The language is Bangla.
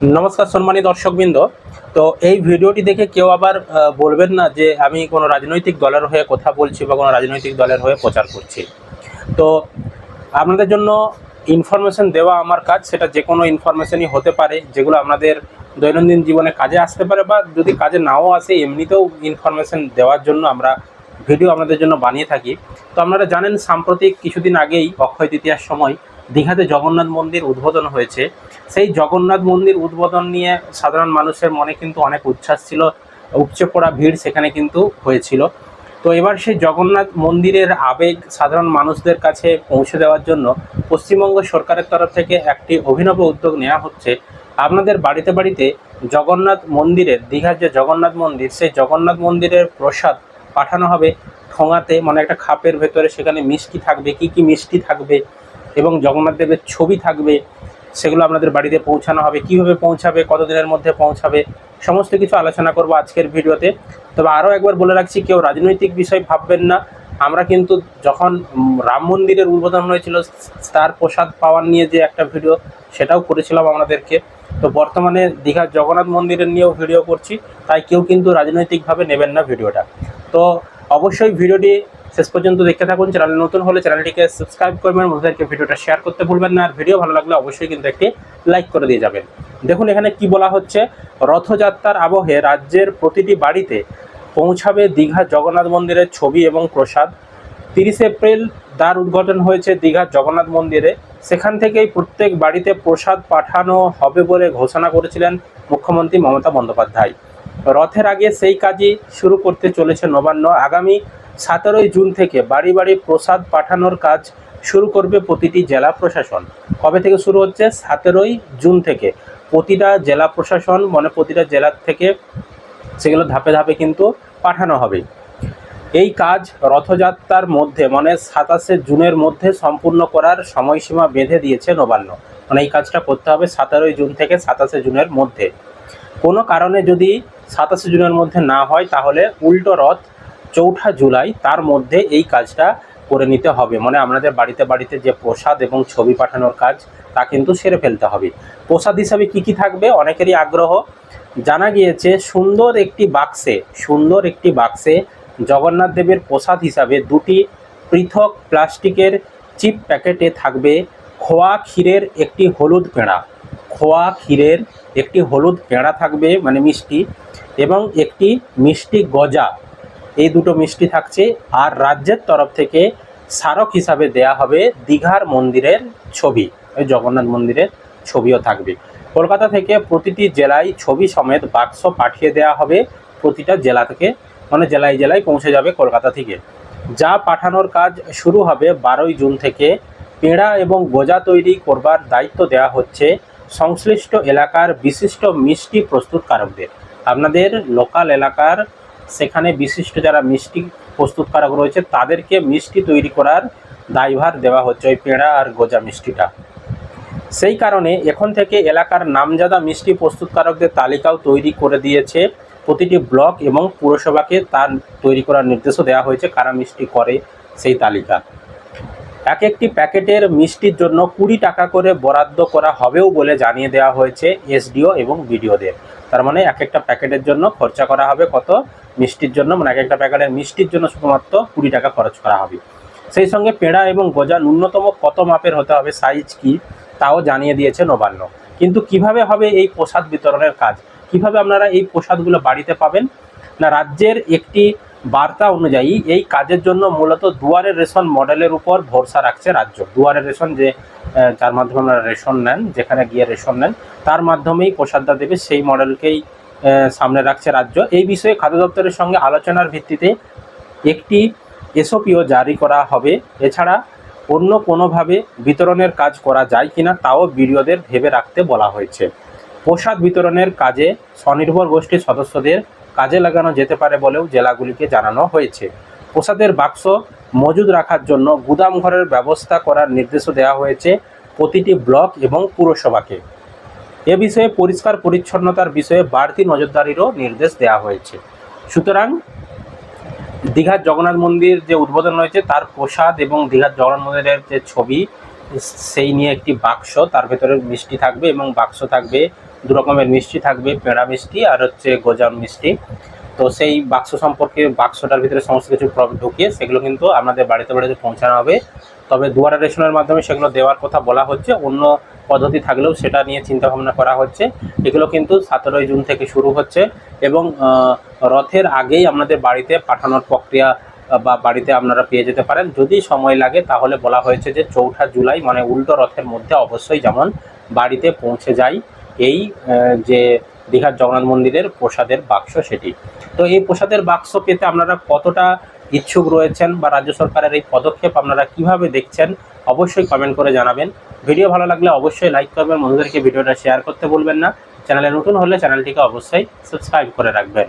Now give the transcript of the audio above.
নমস্কার সম্মানী দর্শকবৃন্দ। তো এই ভিডিওটি দেখে কেউ আবার বলবেন না যে আমি কোনো রাজনৈতিক দলের হয়ে কথা বলছি বা কোনো রাজনৈতিক দলের হয়ে প্রচার করছি। তো আপনাদের জন্য ইনফরমেশন দেওয়া আমার কাজ, সেটা যে কোনো ইনফরমেশনই হতে পারে, যেগুলো আপনাদের দৈনন্দিন জীবনে কাজে আসতে পারে বা যদি কাজে নাও আসে, এমনিতেও ইনফরমেশন দেওয়ার জন্য আমরা ভিডিও আপনাদের জন্য বানিয়ে থাকি। তো আপনারা জানেন, সাম্প্রতিক কিছুদিন আগেই অক্ষয় তৃতীয়ার সময় দীঘাতে জগন্নাথ মন্দির উদ্বোধন হয়েছে। সেই জগন্নাথ মন্দির উদ্বোধন নিয়ে সাধারণ মানুষের মনে কিন্তু অনেক উচ্ছ্বাস ছিল, উপচে পড়া ভিড় সেখানে কিন্তু হয়েছিল। তো এবার সেই জগন্নাথ মন্দিরের আবেগ সাধারণ মানুষদের কাছে পৌঁছে দেওয়ার জন্য পশ্চিমবঙ্গ সরকারের তরফ থেকে একটি অভিনব উদ্যোগ নেওয়া হচ্ছে। আপনাদের বাড়িতে বাড়িতে জগন্নাথ মন্দিরের, দীঘার যে জগন্নাথ মন্দির, সেই জগন্নাথ মন্দিরের প্রসাদ পাঠানো হবে। ঠোঙাতে মানে একটা খাপের ভেতরে সেখানে মিষ্টি থাকবে, কি কি মিষ্টি থাকবে এবং জগন্নাথ দেবের ছবি থাকবে, সেগুলো আপনাদের বাড়িতে পৌঁছানো হবে, কীভাবে পৌঁছাবে, কতদিনের মধ্যে পৌঁছাবে, সমস্ত কিছু আলোচনা করব আজকের ভিডিওতে। তবে আরও একবার বলে রাখছি, কেউ রাজনৈতিক বিষয় ভাববেন না। আমরা কিন্তু যখন রাম মন্দিরের উদ্বোধন হয়েছিল, তার প্রসাদ পাওয়ার নিয়ে যে একটা ভিডিও, সেটাও করেছিলাম আমাদেরকে। তো বর্তমানে দীঘার জগন্নাথ মন্দিরের নিয়েও ভিডিও করছি, তাই কেউ কিন্তু রাজনৈতিকভাবে নেবেন না ভিডিওটা। তো অবশ্যই ভিডিওটি শেষ পর্যন্ত দেখতে থাকুন, চ্যানেল নতুন হলে চ্যানেলটিকে সাবস্ক্রাইব করবেন, বন্ধুদেরকে ভিডিওটা শেয়ার করতে ভুলবেন না, আর ভিডিও ভালো লাগলে অবশ্যই কিন্তু একটি লাইক করে দিয়ে যাবেন। দেখুন এখানে কি বলা হচ্ছে, রথযাত্রার আবহে রাজ্যের প্রতিটি বাড়িতে পৌঁছাবে দীঘা জগন্নাথ মন্দিরের ছবি এবং প্রসাদ। তিরিশে এপ্রিল দ্বার উদ্ঘাটন হয়েছে দীঘার জগন্নাথ মন্দিরে। সেখান থেকেই প্রত্যেক বাড়িতে প্রসাদ পাঠানো হবে বলে ঘোষণা করেছিলেন মুখ্যমন্ত্রী মমতা বন্দ্যোপাধ্যায়। রথের আগে সেই কাজই শুরু করতে চলেছে নবান্ন। আগামী সতেরোই জুন থেকে বাড়ি বাড়ি প্রসাদ পাঠানোর কাজ শুরু করবে প্রতিটি জেলা প্রশাসন। কবে থেকে শুরু হচ্ছে? সতেরোই জুন থেকে। প্রতিটা জেলা প্রশাসন মানে প্রতিটা জেলার থেকে সেগুলো ধাপে ধাপে কিন্তু পাঠানো হবে। এই কাজ রথযাত্রার মধ্যে মানে সাতাশে জুনের মধ্যে সম্পূর্ণ করার সময়সীমা বেঁধে দিয়েছে নবান্ন। মানে এই কাজটা করতে হবে সতেরোই জুন থেকে সাতাশে জুনের মধ্যে। কোনো কারণে যদি সাতাশে জুনের মধ্যে না হয়, তাহলে উল্টো রথ চৌঠা জুলাই তার মধ্যে এই কাজটা করে নিতে হবে। মানে আপনাদের বাড়িতে বাড়িতে যে প্রসাদ এবং ছবি পাঠানোর কাজ, তা কিন্তু সেরে ফেলতে হবে। প্রসাদ হিসাবে কি কি থাকবে? অনেকেরই আগ্রহ। জানা গিয়েছে, সুন্দর একটি বাক্সে সুন্দর একটি বাক্সে জগন্নাথ দেবের প্রসাদ হিসাবে দুটি পৃথক প্লাস্টিকের চিপ প্যাকেটে থাকবে খোয়া ক্ষীরের একটি হলুদ পেঁড়া। খোয়া ক্ষীরের একটি হলুদ পেঁড়া থাকবে মানে মিষ্টি, এবং একটি মিষ্টি গজা। এই দুটো মিষ্টি থাকছে আর রাজ্যের তরফ থেকে স্মারক হিসাবে দেয়া হবে দীঘার মন্দিরের ছবি। ওই জগন্নাথ মন্দিরের ছবিও থাকবে। কলকাতা থেকে প্রতিটি জেলায় ছবি সমেত বাক্স পাঠিয়ে দেওয়া হবে। প্রতিটা জেলা থেকে মানে জেলায় জেলায় পৌঁছে যাবে কলকাতা থেকে। যা পাঠানোর কাজ শুরু হবে বারোই জুন থেকে। পেঁড়া এবং গোজা তৈরি করবার দায়িত্ব দেওয়া হচ্ছে সংশ্লিষ্ট এলাকার বিশিষ্ট মিষ্টি প্রস্তুতকারকদের আপনাদের লোকাল এলাকার সেখানে বিশিষ্ট যারা মিষ্টি প্রস্তুতকারক রয়েছে, তাদেরকে মিষ্টি তৈরি করার দায়ভার দেওয়া হচ্ছে ওই পেঁড়া আর গোজা মিষ্টিটা। সেই কারণে এখন থেকে এলাকার নামজাদা মিষ্টি প্রস্তুতকারকদের তালিকাও তৈরি করে দিয়েছে প্রতিটি ব্লক এবং পুরসভাকে তার তৈরি করার নির্দেশও দেওয়া হয়েছে কারা মিষ্টি করে সেই তালিকা। এক একটি প্যাকেটের মিষ্টির জন্য কুড়ি টাকা করে বরাদ্দ করা হবেও বলে জানিয়ে দেওয়া হয়েছে এসডিও এবং বিডিওদের। তার মানে এক একটা প্যাকেটের জন্য খরচা করা হবে কত? মিষ্টির জন্য মানে এক একটা প্যাকেটের মিষ্টির জন্য শুধুমাত্র কুড়ি টাকা খরচ করা হবে। সেই সঙ্গে পেঁড়া এবং গজা ন্যূনতম কত মাপের হতে হবে, সাইজ কি, তাও জানিয়ে দিয়েছে নবান্ন। কিন্তু কীভাবে হবে এই প্রসাদ বিতরণের কাজ? কীভাবে আপনারা এই প্রসাদগুলো বাড়িতে পাবেন? না, রাজ্যের একটি বার্তা অনুযায়ী, এই কাজের জন্য মূলত দুয়ারের রেশন মডেলের উপর ভরসা রাখছে রাজ্য। দুয়ারের রেশন যে যার মাধ্যমে আপনারা রেশন নেন, যেখানে গিয়ে রেশন নেন, তার মাধ্যমেই প্রসাদটা দেবে, সেই মডেলকেই সামনে রাখছে রাজ্য। এই বিষয়ে খাদ্য দপ্তরের সঙ্গে আলোচনার ভিত্তিতে একটি এসওপিও জারি করা হবে। এছাড়া অন্য কোনোভাবে বিতরণের কাজ করা যায় কিনা, তাও বিডিওদের ভেবে রাখতে বলা হয়েছে। প্রসাদ বিতরণের কাজে স্বনির্ভর গোষ্ঠীর সদস্যদের কাজে লাগানো যেতে পারে বলেও জেলাগুলিকে জানানো হয়েছে। প্রসাদের বাক্স মজুদ রাখার জন্য গুদাম ঘরের ব্যবস্থা করার নির্দেশও দেওয়া হয়েছে প্রতিটি ব্লক এবং পুরসভাকে। এ বিষয়ে পরিষ্কার পরিচ্ছন্নতার বিষয়ে বাড়তি নজরদারিরও নির্দেশ দেওয়া হয়েছে। সুতরাং দীঘার জগন্নাথ মন্দির যে উদ্বোধন হয়েছে, তার প্রসাদ এবং দীঘার জগন্নাথ মন্দিরের যে ছবি, সেই নিয়ে একটি বাক্স, তার ভেতরে মিষ্টি থাকবে এবং বাক্স থাকবে দু রকমের মিষ্টি থাকবে, পেঁড়া মিষ্টি আর হচ্ছে গোজাম মিষ্টি। তো সেই বাক্স সম্পর্কে, বাক্সটার ভিতরে সমস্ত কিছু ঢুকিয়ে সেগুলো কিন্তু আপনাদের বাড়িতে বাড়িতে পৌঁছানো হবে। তবে দুয়ারা রেশনের মাধ্যমে সেগুলো দেওয়ার কথা বলা হচ্ছে, অন্য পদ্ধতি থাকলেও সেটা নিয়ে চিন্তা ভাবনা করা হচ্ছে। এগুলো কিন্তু সতেরোই জুন থেকে শুরু হচ্ছে এবং রথের আগেই আপনাদের বাড়িতে পাঠানোর প্রক্রিয়া বা বাড়িতে আপনারা পেয়ে যেতে পারেন। যদি সময় লাগে তাহলে বলা হয়েছে যে চৌঠা জুলাই মানে উল্টো রথের মধ্যে অবশ্যই যেমন বাড়িতে পৌঁছে যায় এই যে দীঘার জগন্নাথ মন্দিরের প্রসাদের বাক্স সেটি। তো এই প্রসাদের বাক্স পেতে আপনারা কতটা ইচ্ছুক রয়েছেন বা রাজ্য সরকারের এই পদক্ষেপ আপনারা কীভাবে দেখছেন, অবশ্যই কমেন্ট করে জানাবেন। ভিডিও ভালো লাগলে অবশ্যই লাইক করবেন, বন্ধুদেরকে ভিডিওটা শেয়ার করতে বলবেন না। চ্যানেলে নতুন হলে চ্যানেলটিকে অবশ্যই সাবস্ক্রাইব করে রাখবেন।